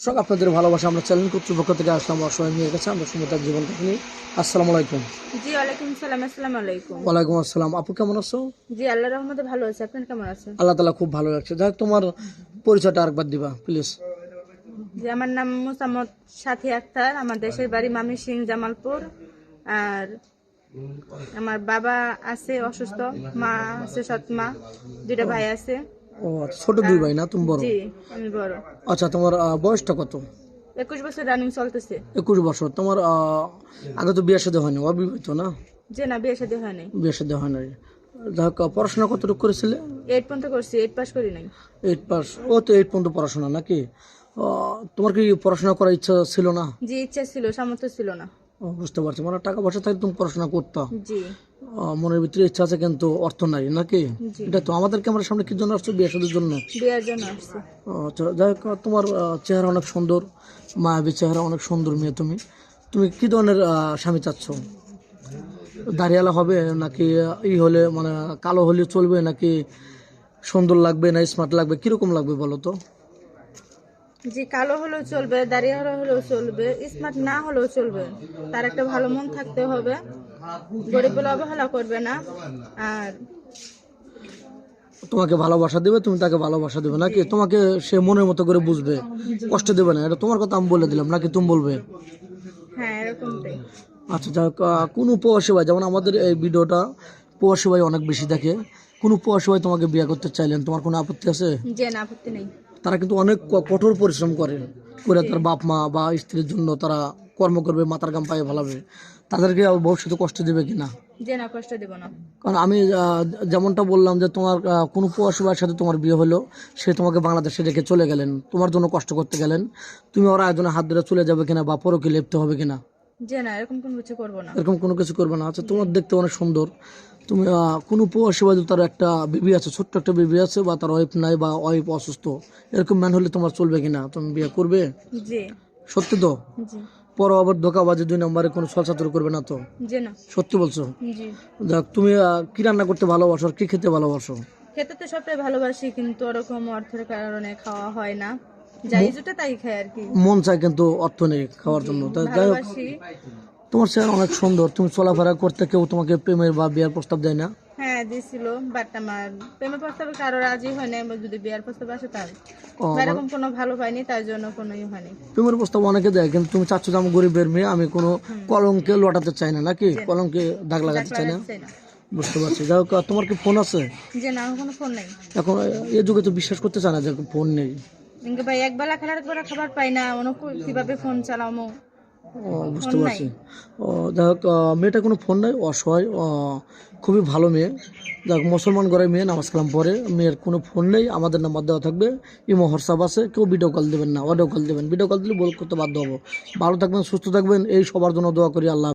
দর্শক আপনাদের ভালোবাসা আমরা চ্যানেল কর্তৃপক্ষ থেকে আসলাম অসহায় নিয়ে গেছে আমরা সময় তার জীবন কাহিনী। আসসালামু আলাইকুম। জি ওয়ালাইকুম সালাম আসসালামু আলাইকুম। ওয়ালাইকুম আসসালাম। আপু কেমন আছো? জি আল্লাহ রহমতে ভালো আছে। আপনার কেমন আছেন? আল্লাহ তালা খুব ভালো লাগছে যাই তোমার পরিচয়টা আরেকবার দিবা প্লিজ জি আমার নাম মুসাম্মদ সাথী আক্তার। আমার দেশের বাড়ি মামি সিং জামালপুর। আর আমার বাবা আছে অসুস্থ মা আছে সৎ মা দুইটা ভাই আছে। ও আচ্ছা ছোট দুই ভাই না? তুমি বড়? জি আমি বড়। আচ্ছা তোমার বয়সটা কত? একুশ বছর রানিং চলতেছে। একুশ বছর। তোমার আগে তো বিয়ে সাথে হয়নি অবিবাহিত না? যে না বিয়ে শাদী হয় নাই বিয়ে সাথে হয় না যাই পড়াশোনা কতটুকু করেছিলে? এইট পর্যন্ত করছি এইট পাস করি নাই। এইট পাস ও তো এইট পর্যন্ত পড়াশোনা নাকি? তোমার কি পড়াশোনা করার ইচ্ছা ছিল না? জি ইচ্ছা ছিল সামর্থ্য ছিল না। ও, বুঝতে পারছি। মানে টাকা পয়সা থাকলে তুমি পড়াশোনা করতো। জি। মনের ভিতরে ইচ্ছা আছে কিন্তু অর্থ নাই নাকি? এটা তো আমাদের ক্যামেরার সামনে কি জন্য আসছো বিয়ে সাদের জন্য? বিয়ের জন্য আসছি। ও, আচ্ছা যাই হোক তোমার চেহারা অনেক সুন্দর মায়াবী চেহারা অনেক সুন্দর মেয়ে তুমি। তুমি কি ধরনের স্বামী চাচ্ছ? দাঁড়িয়ালা হবে নাকি ই হলে মানে কালো হলে চলবে নাকি সুন্দর লাগবে না স্মার্ট লাগবে? কীরকম লাগবে বলো তো? জি কালো হলেও চলবে দাঁড়িয়ে হলেও চলবে স্মার্ট না হলেও চলবে তার একটা ভালো মন থাকতে হবে। গরিব বলে অবহেলা করবে না। আর তোমাকে ভালোবাসা দেবে তুমি তাকে ভালোবাসা দেবে নাকি? তোমাকে সে মনের মতো করে বুঝবে কষ্ট দেবে না এটা তোমার কথা আমি বলে দিলাম নাকি তুমি বলবে? হ্যাঁ এরকমটাই। আচ্ছা যাক কোনো প্রবাসী ভাই যেমন আমাদের এই ভিডিওটা প্রবাসী ভাই অনেক বেশি দেখে কোনো প্রবাসী ভাই তোমাকে বিয়ে করতে চাইলেন তোমার কোনো আপত্তি আছে? যে না আপত্তি নেই। তারা কিন্তু অনেক কঠোর পরিশ্রম করে করে তার বাপ মা বা স্ত্রীর জন্য তারা কর্ম করবে মাথার গাম পায়ে ফেলাবে। তাদেরকে ভবিষ্যতে কষ্ট দেবে কিনা যে না কষ্ট দেব না। কারণ আমি যেমনটা বললাম যে তোমার কোনো প্রবাসী সাথে তোমার বিয়ে হলো সে তোমাকে বাংলাদেশে রেখে চলে গেলেন। তোমার জন্য কষ্ট করতে গেলেন। তুমি ওরা একজনের হাত ধরে চলে যাবে কিনা বা পরকে লেপতে হবে কিনা? যে না এরকম কোনো কিছু করব না। এরকম কোনো কিছু করবে না। আচ্ছা তোমার দেখতে অনেক সুন্দর। তুমি কোনো তার একটা বেবি আছে ছোট্ট একটা বেবি আছে বা তার ওয়াইফ নাই বা ওয়াইফ অসুস্থ এরকম ম্যান হলে তোমার চলবে কিনা? তুমি বিয়ে করবে? জি। সত্যি তো? জি। পরে আবার ধোকাবাজি দুই নম্বরে কোনো করবে না তো? না। সত্যি বলছো? জি। যাক তুমি কি রান্না করতে ভালোবাসো আর কি খেতে ভালোবাসো? খেতে তো সবটাই ভালোবাসি কিন্তু ওরকম অর্থের কারণে খাওয়া হয় না। মন চায় কিন্তু অর্থ নেই খাওয়ার জন্য। যাই হোক তোমার চেহারা অনেক সুন্দর। তুমি চলাফেরা করতে কেউ তোমাকে প্রেমের বা বিয়ার প্রস্তাব দেয় না? হ্যাঁ দিছিল বাট আমার প্রেমের প্রস্তাবে কারও রাজি হয় না যদি বিয়ার প্রস্তাব আসে তার এরকম কোনো ভালো পাইনি তার জন্য কোনো ই হয়নি। প্রেমের প্রস্তাব অনেকে দেয় কিন্তু তুমি চাচ্ছ যে আমি গরিবের মেয়ে আমি কোনো কলঙ্কে লটাতে চাই না নাকি? কলঙ্কে দাগ লাগাতে চাই না? চাই না। বুঝতে পারছি। যাই হোক তোমার কি ফোন আছে? যে না আমার কোনো ফোন নেই। এখন এই যুগে তো বিশ্বাস করতে চায় না যে ফোন নেই। ইনকে ভাই একবেলা খেলার একবেলা খাবার পাই না। অন্য কীভাবে ফোন চালামো? ও, বুঝতে পারছি। ও যাই হোক মেয়েটা কোনো ফোন নাই অসহায় খুবই ভালো মেয়ে। যাক মুসলমান ঘরের মেয়ে নামাজ কালাম পরে মেয়ের কোনো ফোন নেই আমাদের নাম্বার দেওয়া থাকবে। ইমো হোয়াটসঅ্যাপ আছে কেউ ভিডিও কল দেবেন না অডিও কল দেবেন। ভিডিও কল দিলে বল করতে বাধ্য হব। ভালো থাকবেন সুস্থ থাকবেন এই সবার জন্য দোয়া করি আল্লাহ